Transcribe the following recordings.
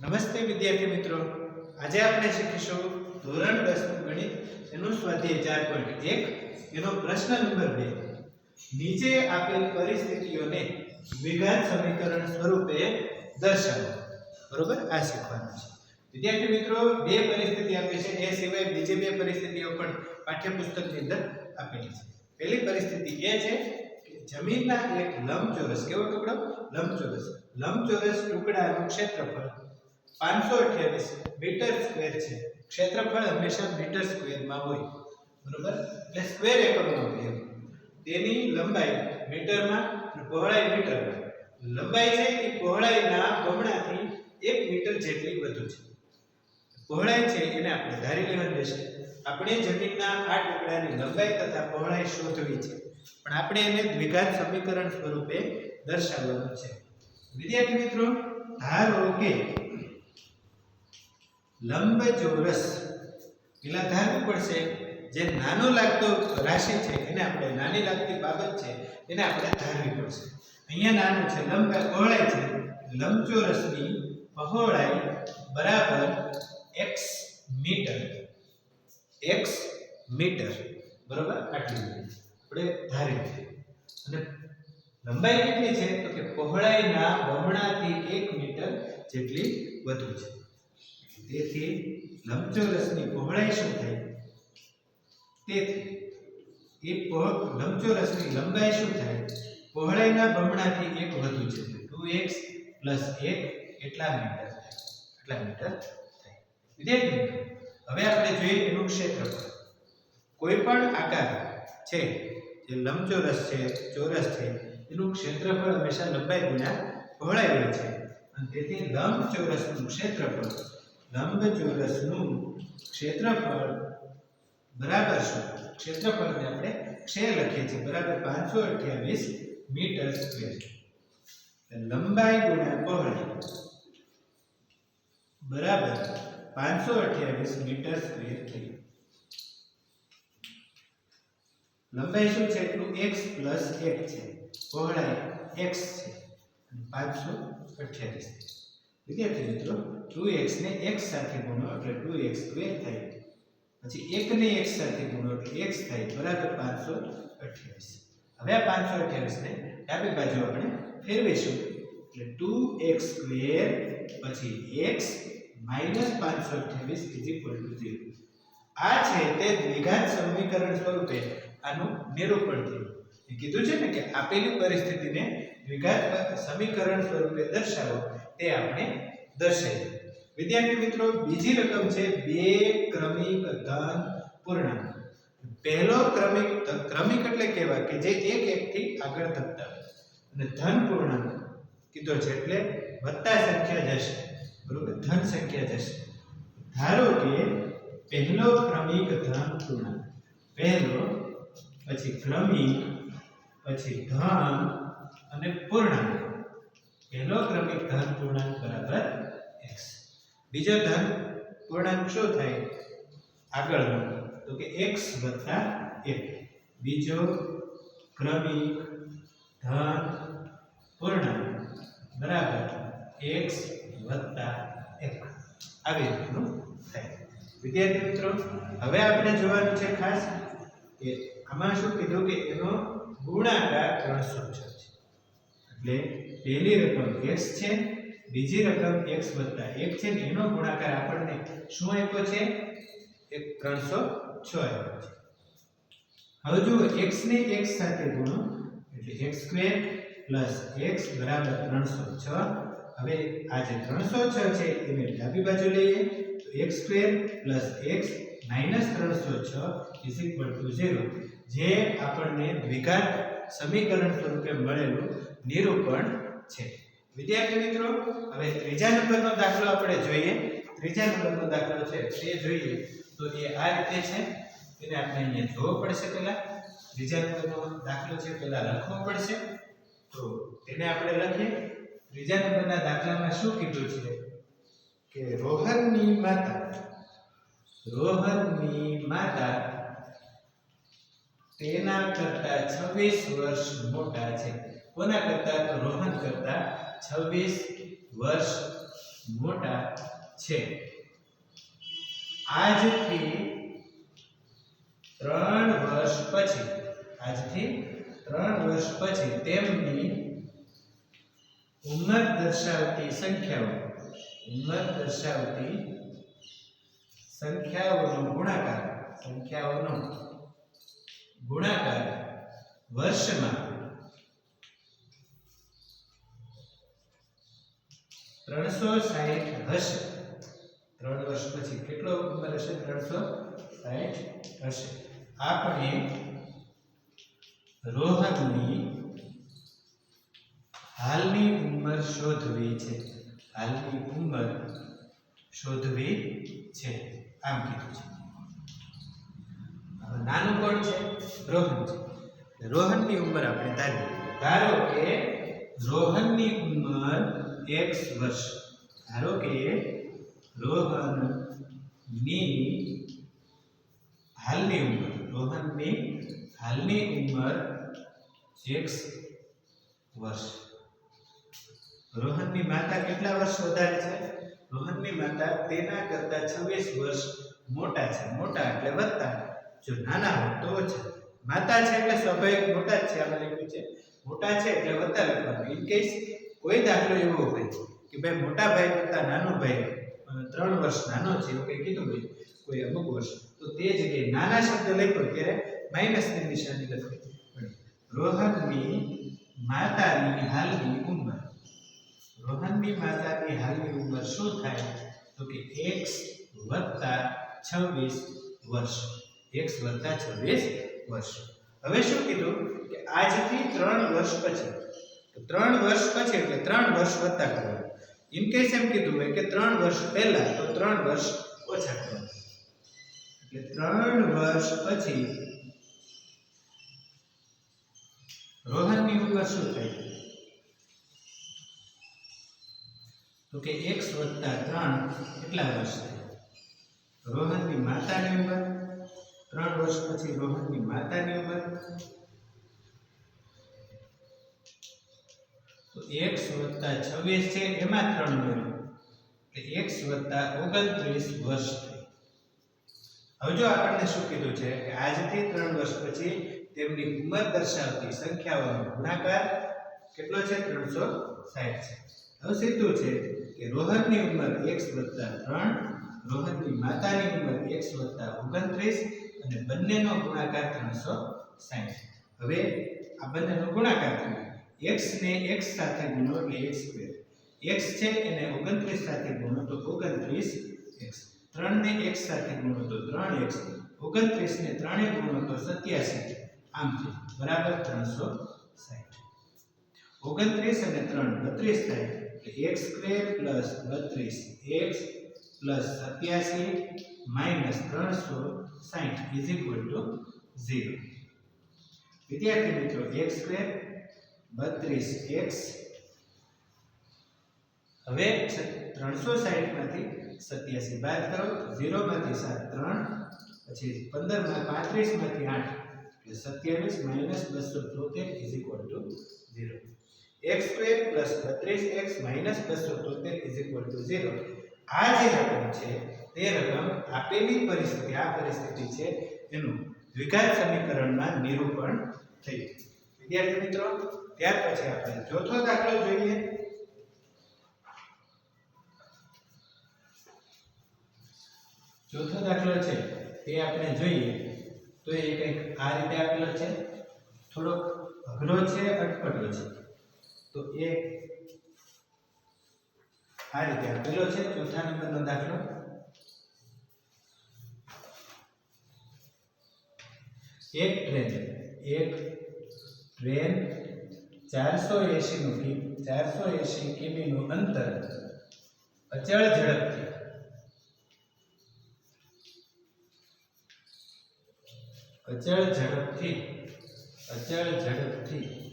નમસ્તે વિદ્યાર્થી મિત્રો. આજે આપણે શીખીશું ધોરણ દસ ગણિત, એનું સ્વાધ્યાય ચાર પોઈન્ટ એક, એનો પ્રશ્ન નંબર બે. નીચે આપેલ પરિસ્થિતિઓને વિઘાત સમીકરણ સ્વરૂપે દર્શાવો. બરોબર? આ શીખવાનું છે. વિદ્યાર્થી મિત્રો, બે પરિસ્થિતિ આપી છે. એ સિવાય બીજી બે પરિસ્થિતિઓ પણ પાઠ્યપુસ્તકની અંદર આપેલી છે. પહેલી પરિસ્થિતિ એ છે કે જમીનના એક લંબચોરસ, કેવો ટુકડો? લંબચોરસ. લંબચોરસ ટુકડાનું ક્ષેત્રફળ પાંચસો અઠ્યાવીસ મીટર સ્ક્વેર છે. ક્ષેત્રફળ હંમેશા મીટર સ્ક્વેરમાં હોય. બરોબર? એટલે સ્ક્વેર એકમમાં હોય તેની લંબાઈ મીટરમાં અને પહોળાઈ મીટરમાં. લંબાઈ છે એ પહોળાઈના બમણાથી એક મીટર જેટલી વધુ છે. પહોળાઈ છે એને આપણે ધારી લેવાની રહેશે. આપણે જમીનના આ ટુકડાની લંબાઈ તથા પહોળાઈ શોધવી છે. પણ આપણે એને દ્વિઘાત સમીકરણ સ્વરૂપે દર્શાવવાનું છે. વિદ્યાર્થી મિત્રો, ધારો કે લંબચોરસ પેલા ધારવું પડશે, જે નાનો લાગતો રાશિ છે, એને આપણે નાની લાગતી બાબત છે, એને આપણે ધારવી પડશે. અહીંયા નાનું છે, લંબ પહોળાઈ છે. લંબચોરસની પહોળાઈ બરાબર x મીટર. x metre. બરાબર? આટલી આપણે ધારી છે. અને લંબાઈ કેટલી છે? તો કે પહોળાઈના બમણાથી 1 મીટર જેટલી વધુ છે. તેથી લંબચોરસની પહોળાઈ શું થાય? તેથી એ પો- લંબચોરસની લંબાઈ શું થાય? પહોળાઈના બમણાથી એક વધુ છે. 2x 1 એટલા મીટર થાય. એટલા મીટર થાય. વિદ્યાર્થી હવે આપણે જોઈએ એનું ક્ષેત્રફળ. કોઈ પણ આકાર છે જે લંબચોરસ છે, ચોરસ છે, એનું ક્ષેત્રફળ હંમેશા લંબાઈ ગુણ્યા પહોળાઈ હોય છે. અને તેથી લંબચોરસનું ક્ષેત્રફળ લંબચોરસનું ક્ષેત્રફળ બરાબર શું? ક્ષેત્રફળને આપણે ક્ષે લખીએ છીએ. બરાબર પાંચસો અઠ્યાવીસ મીટર સ્ક્વેર. લંબાઈ ગુણ્યા પહોળાઈ બરાબર પાંચસો અઠ્યાવીસ મીટર સ્ક્વેર થઈ. લંબાઈ શું છે? એટલું એક્સ પ્લસ એક છે. પહોળાઈ એક્સ છે. પાંચસો અઠ્યાવીસ. વિદ્યાર્થી મિત્રો 2x ને x સાથે ગુણો એટલે 2x સ્ક્વેર થાય. પછી 1 ને x સાથે ગુણો એટલે x થાય, બરાબર 528 હવે આ 528 ને ડાબી બાજુ આપણે ફેરવીશું. એટલે 2x સ્ક્વેર પછી x 528 0 આ છે તે દ્વિઘાત સમીકરણ સ્વરૂપે આનું નિરૂપણ થયું કીધું છે ને કે આપેલી પરિસ્થિતિને દ્વિઘાત સમીકરણ સ્વરૂપે દર્શાવો, તે આપણે દર્શાવીએ. વિદ્યાર્થી મિત્રો, બીજી રકમ છે બે ક્રમિક ધન પૂર્ણાંક. પહેલો ક્રમિક ક્રમિક એટલે કેવા? કે જે એક એકથી આગળ ધપતા અને ધન પૂર્ણાંક કીધો છે એટલે વત્તા સંખ્યા જશે. બરોબર? ધન સંખ્યા જશે. ધારો કે પહેલો ક્રમિક ધન પૂર્ણાંક. પહેલો, પછી ક્રમિક પછી ધન અને પૂર્ણાંક. પહેલો ક્રમિક ધન પૂર્ણાંક બરાબર x. બીજો ધન પૂર્ણાંક શું થાય? આગળનો. તો કે x 1 બીજો ક્રમિક ધન પૂર્ણાંક. બરાબર. x 1 આવી રીતનું થાય. વિદ્યાર્થી મિત્રો, હવે આપણે જોવાનું છે ખાસ કે આમાં શું કીધું કે એનો ગુણાકાર 306 છે. એટલે પહેલી રકમ એક્સ છે, બીજી રકમ એક્સ વત્તા એક છે ને એનો ગુણાકાર આપણને શું આપ્યો છે? એક 306 આપ્યો છે. હવે જુઓ એક્સ ને એક્સ સાથે ગુણો, એટલે એક્સ સ્ક્વેર પ્લસ એક્સ બરાબર 306 હવે આ જે 306 છે એને ડાબી બાજુ લઈએ, તો એક્સ સ્ક્વેર x 306 0 જે આપણને દ્વિઘાત સમીકરણ સ્વરૂપે મળેલું નિરૂપણ છે. વિદ્યાર્થી મિત્રો, હવે ત્રીજા નંબરનો દાખલો આપણે જોઈએ. ત્રીજા નંબરનો દાખલો છે, તે જોઈએ. તો એ આ રીતે છે. એને આપણે અહીંયા જોવો પડશે પહેલાં. ત્રીજા નંબરનો દાખલો છે, પહેલાં લખવો પડશે. તો તેને આપણે લખીએ. ત્રીજા નંબરના દાખલામાં શું કીધું છે? કે રોહનની માતા રોહનની માતા તેના કરતા 26 વર્ષ મોટા છે. કોના કરતા? તો રોહન કરતા 26 વર્ષ મોટા છે. આજથી ત્રણ વર્ષ પછી, આજથી ત્રણ વર્ષ પછી તેમની ઉંમર દર્શાવતી સંખ્યાઓ, ઉંમર દર્શાવતી સંખ્યાઓનો ગુણાકાર સંખ્યાઓનો ગુણાકાર વર્ષમાં ત્રણસો સાહીઠ હશે. ત્રણ વર્ષ પછી કેટલો ઉંમર હશે? ત્રણસો સાહીઠ હશે. આપણે રોહનની હાલની ઉંમર શોધવી છે. હાલની ઉંમર શોધવી છે. આમ કીધું છે. હવે નાનું કોણ છે? રોહન છે. રોહનની ઉંમર આપણે ધારી ધારો કે રોહનની ઉંમર એક્સ વર્ષ. ધારો કે રોહનની હાલની ઉંમર, રોહનની હાલની ઉંમર એક્સ વર્ષ. રોહનની માતા કેટલા વર્ષ વધારે છે? રોહનની માતા તેના કરતા 26 વર્ષ મોટા છે. મોટા એટલે વધતા જો નાના હોય તો ઓછા માતા છે એટલે સ્વાભાવિક મોટા જ છે, આમાં લખ્યું છે. મોટા છે એટલે વધતા લખવાનું. ઇન કેસ કોઈ દાખલો એવો હોય કે ભાઈ મોટા ભાઈ કરતા નાનો ભાઈ ત્રણ વર્ષ નાનો છે એવું કંઈ કીધું હોય, કોઈ અમુક વર્ષ, તો તે જગ્યાએ નાના શબ્દ લખ્યો ત્યારે માઇનસની નિશાની લખવી રોહનની માતાની હાલની ઉંમર રોહનની માતાની હાલની ઉંમર શું થાય તો કે x વત્તા 26 વર્ષ x વત્તા 26 વર્ષ હવે શું કીધું? કે આજથી 3 વર્ષ પછી. તો 3 વર્ષ પછી એટલે 3 વર્ષ વત્તા કરવાનું. ઇન કેસ એમ કીધું હોય કે 3 વર્ષ પહેલા તો 3 વર્ષ ઓછા કરવાના. એટલે 3 વર્ષ પછી રોહનની ઉંમર શું થાય તો કે એક્સ વત્તા ત્રણ કેટલા વર્ષ થાય? રોહનની માતાની ઉંમર? ત્રણ વર્ષ પછી રોહનની માતાની ઉંમર? તો x વત્તા છવ્વીસ છે, એમાં ત્રણ ઉમેરો એટલે x વત્તા ઓગણત્રીસ વર્ષ હવે જો આપણને શું કીધું છે કે આજથી ત્રણ વર્ષ પછી તેમની ઉંમર દર્શાવતી સંખ્યાઓનો ગુણાકાર કેટલો છે? ત્રણસો સાઠ છે. હવે સીધું છે કે રોહનની ઉંમર x વત્તા ત્રણ, રોહનની માતાની ઉંમર x વત્તા ઓગણત્રીસ અને બંનેનો ગુણાકાર ત્રણસો સાઠ હવે આ બંનેનો ગુણાકાર થાય x ને x સાથે ગુણો એટલે x સ્ક્વેર x છે એને 29 સાથે ગુણો તો 29x 3 ને x સાથે ગુણો તો 3x 29 ને 3 એ ગુણો તો 87 આમ છે. બરાબર 360 29 અને 3 32 થાય. X square 32 x 87 minus 360 is equal to 0 વિદ્યાર્થી મિત્રો, x સ્ક્વેર બત્રીસ એક્સ હવે ત્રણસો સાહીઠમાંથી સત્યાસી બાદ કરો, ઝીરોમાંથી સાત, ત્રણ, પછી પંદરમાં પાંત્રીસમાંથી આઠ, એટલે સત્યાવીસ માઇનસ બસો તોતેર is equal to zero x square plus બત્રીસ એક્સ માઇનસ બસો તોતેર ઇઝ ઇક્વલ ટુ ઝીરો આ જે રકમ છે, તે રકમ આપેલી પરિસ્થિતિ, આ પરિસ્થિતિ છે, એનું દ્વિઘાત સમીકરણમાં નિરૂપણ થયું. વિદ્યાર્થી મિત્રો, ત્યાર પછી આપણે ચોથો દાખલો જોઈએ. ચોથો દાખલો છે, તે આપણે જોઈએ, તો એ કંઈક આ રીતે આપેલો છે. થોડોક અઘરો છે, અટપટો છે. તો એ આ રીતે આપેલો છે, ચોથા નંબરનો દાખલો. એક ટ્રેન એક ટ્રેન ચારસો એસી નું કિ ચારસો એસી કિમી નું અંતર અચળ ઝડપથી. અચળ ઝડપથી અચળ ઝડપથી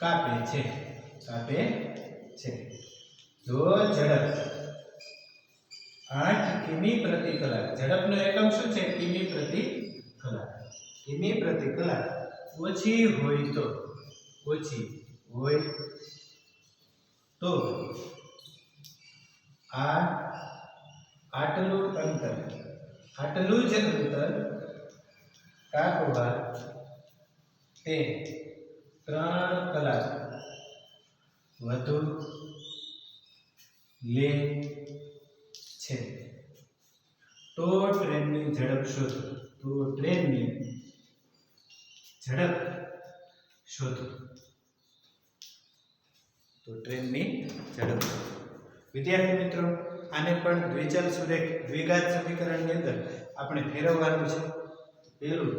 કાપે છે કાપે છે જો ઝડપ આઠ કિમી પ્રતિ કલાક ઝડપનો એકમ શું છે કિમી પ્રતિ કલાક કિમી પ્રતિ કલાક ઓછી હોય તો, ઓછી હોય તો આ આટલું અંતર, આટલું જ અંતર કાપવા તે ત્રણ કલાક વધુ લે છે. તો ટ્રેનની ઝડપ શોધો. તો ટ્રેનની ઝડપ શોધો. તો ટ્રેનની ઝડપ વિદ્યાર્થી મિત્રો, આને પણ દ્વિચલ સુરેખ દ્વિઘાત સમીકરણની અંદર આપણે ફેરવવાનું છે. પહેલું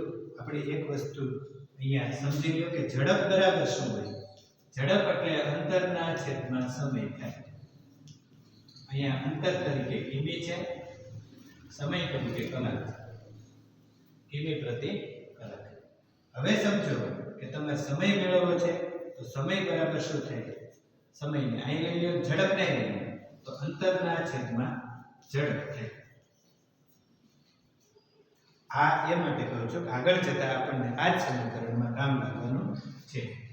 આપણે એક વસ્તુ અહીંયા સમજી લો કે ઝડપ બરાબર શું હોય? ઝડપ એટલે અંતરના છેદમાં સમય થાય. અહીંયા અંતર તરીકે કિમી છે, સમય તરીકે કલાક છે. કિમી પ્રતિ કલાક. હવે સમજો કે તમે સમય મેળવવો છે, તો સમય બરાબર શું થાય? સમયને અહીં લઈ લો, ઝડપને લઈ તો અંતરના છેદમાં ઝડપ થાય. આ એ માટે કહું છું કે આગળ જતા આપણને આ જ સમીકરણમાં કામ લાગવાનું છે.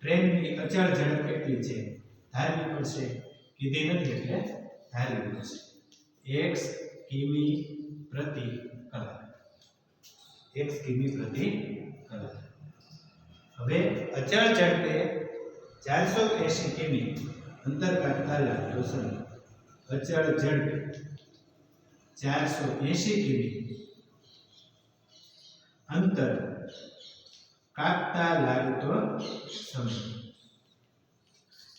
ટ્રેનની અચળ ઝડપ કેટલી છે, ધારવી પડશે, કીધી નથી એટલે ધારવી પડશે. એક્સ કિમી પ્રતિ કલાક. એક્સ કિમી પ્રતિ કલાક. હવે અચળ ઝડપે ચારસો એંશી કિમી અંતર કાઢતા લાગતો સમય. અચળ ઝડપે ચારસો એંશી કિમી અંતર. કાપતા લાગતો સમય.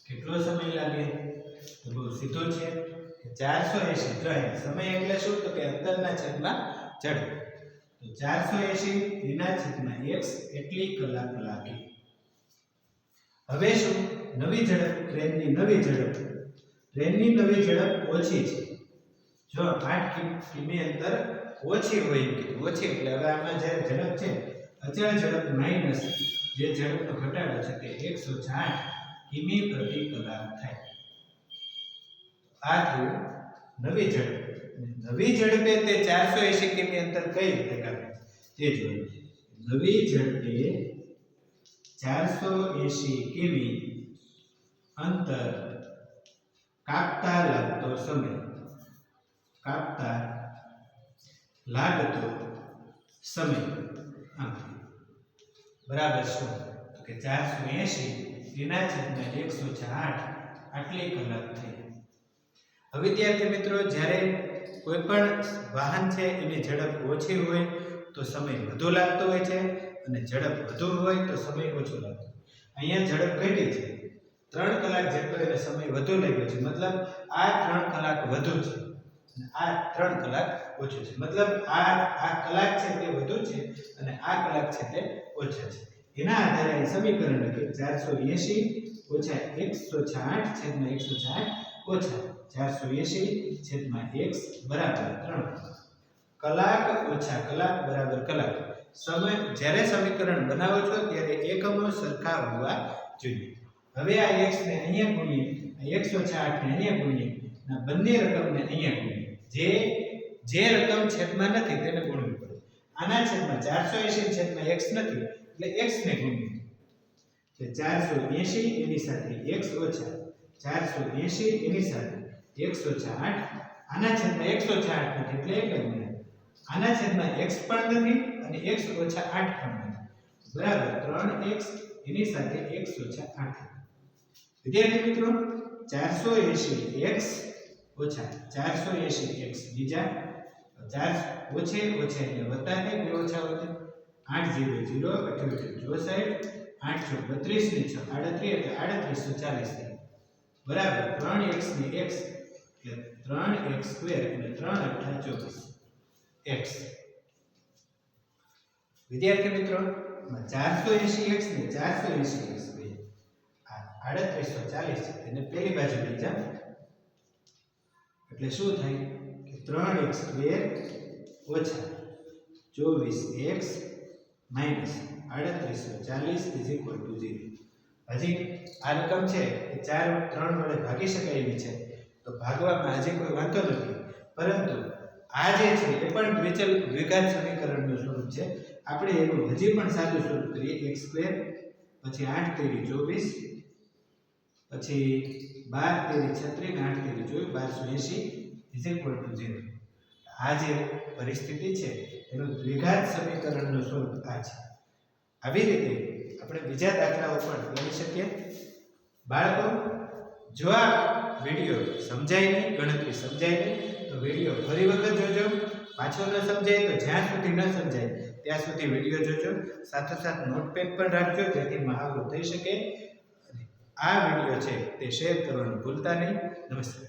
કેટલો સમય લાગે? તો બહુ સીધો છે ચારસો એંશી. ત્રણ સમય એટલે શું? તો કે અંતરના છેદમાં ચડે. તો ચારસો એસી એના છેદમાં એક્સ એટલી કલાક લાગે. હવે શું? નવી ઝડપ. ટ્રેનની નવી ઝડપ. ટ્રેનની નવી ઝડપ ઓછી છે. જો આઠ કિમી અંતર ઓછી હોય એમ કીધું ઓછી, એટલે હવે આમાં જે ઝડપ છે અચળ ઝડપ માઇનસ જે ઝડપનો ઘટાડો છે તે એકસો આઠ કિમી પ્રતિ કલાક થાય. આ થયું નવી ઝડપ. નવી ઝડપે તે ચારસો એંશી કિમી અંતર કઈ રીતે કાપે? તે જોયું. નવી ઝડપે ચારસો એંશી કિમી અંતર કાપતા લાગતો સમય. કાપતા લાગતો સમય આમ. બરાબર શું તો કે ચારસો એંશી એના છેદમાં એકસો આઠ આટલી કલાક થઈ વિદ્યાર્થી મિત્રો, જ્યારે કોઈ પણ વાહન છે, એની ઝડપ ઓછી હોય, તો સમય વધુ લાગતો હોય છે અને ઝડપ વધુ હોય, તો સમય ઓછો લાગતો અહીંયા ઝડપ ઘટી છે. ત્રણ કલાક જેટલો એને સમય વધુ લાગ્યો છે. મતલબ આ ત્રણ કલાક વધુ છે. આ ત્રણ કલાક ઓછું છે. મતલબ આ આ કલાક છે તે વધુ છે અને આ કલાક છે તે ઓછા છે. એના આધારે સમીકરણ લખીએ ચારસો એંશી ઓછા એકસો છાઠ છેદમાં એકસો છાઠ ઓછા ચારસો એંશી છેદમાં એક્સ બરાબર ત્રણ. કલાક ઓછા કલાક બરાબર કલાક. સમય, જ્યારે સમીકરણ બનાવો છો ત્યારે એકમો સરખા હોવા જોઈએ. હવે આ x ને અહીંયા ગુણીએ, આ એકસો છાઠ ને અહીંયા ગુણીએ બંને રકમને અહીંયા ગુણીએ. જે જે રકમ છેદમાં નથી તેને ગુણવી પડે. આના છેદમાં ચારસો એંશી છેદમાં એક્સ નથી, એટલે એક્સને ને ગુણીએ એટલે ચારસો એંશી એની સાથે એક્સ ઓછા ચારસો એંશી એની સાથે એકસો આઠ, આના છેદમાં એકસો આઠ નથી, એટલે એક ગુણ્યા. આના છેદમાં એક્સ પણ નથી અને એક્સ ઓછા આઠ પણ નથી. બરાબર, ત્રણ એક્સ એની સાથે એક્સ ઓછા આઠ. વિદ્યાર્થી મિત્રો, ચારસો એંશી એક્સ ઓછા ચારસો એંશી એક્સ બીજા ચાર ઓછે ઓછે એટલે વત્તા થાય બે ઓછા વધે? આઠ જીરો જીરો, અઠ્યોતેર ચોસઠ આઠ છ બત્રીસ ને છ આડત્રીસ એટલે આડત્રીસો ચાલીસ થાય. બરાબર, ત્રણ એક્સ ને એક્સ એટલે ત્રણ એક્સ સ્ક્વેર એટલે ત્રણ અઠા ચોવીસ. એક્સ. વિદ્યાર્થી મિત્રો ચારસો એસી એક્સ ને ચારસો એસી એક્સ આડત્રીસો ચાલીસ છે. તેને પહેલી બાજુ લઈ જાઓ. એટલે શું થાય? ત્રણ એક્સ સ્ક્વેર ઓછા ચોવીસ એક્સ માઇનસ આડત્રીસો ચાલીસ ઇઝ ઇક્વલ ટુ ઝીરો હજી આ રકમ છે એ ચાર ત્રણ વડે ભાગી શકાય એવી છે. તો ભાગવામાં આજે કોઈ વાંધો નથી. પરંતુ આ જે છે એ પણ દ્વિચલ દ્વિઘાત સમીકરણનું સ્વરૂપ છે. આપણે એનું હજી પણ સાદું સ્વરૂપ કરીએ. એક્સ સ્ક્વેર, પછી આઠ તેરી ચોવીસ, પછી બાર તેરી છત્રીસ આઠ તેરી ચોવીસ, બારસો એંશી ઇઝ ઇક્વલ ટુ ઝીરો આ જે પરિસ્થિતિ છે, એનું દ્વિઘાત સમીકરણનું સ્વરૂપ આ છે. આવી રીતે આપણે બીજા દાખલાઓ પણ ગણી શકીએ. બાળકો, જો આ વીડિયો સમજાય નહીં, ગણતરી સમજાય નહીં, તો વીડિયો ફરી વખત જોજો. પાછો ન સમજાય તો જ્યાં સુધી ન સમજાય, ત્યાં સુધી વીડિયો જોજો. સાથોસાથ નોટપેડ પણ રાખજો, જેથી મહાવરો થઈ શકે. આ વીડિયો છે તે શેર કરવાનું ભૂલતા નહીં. નમસ્કાર.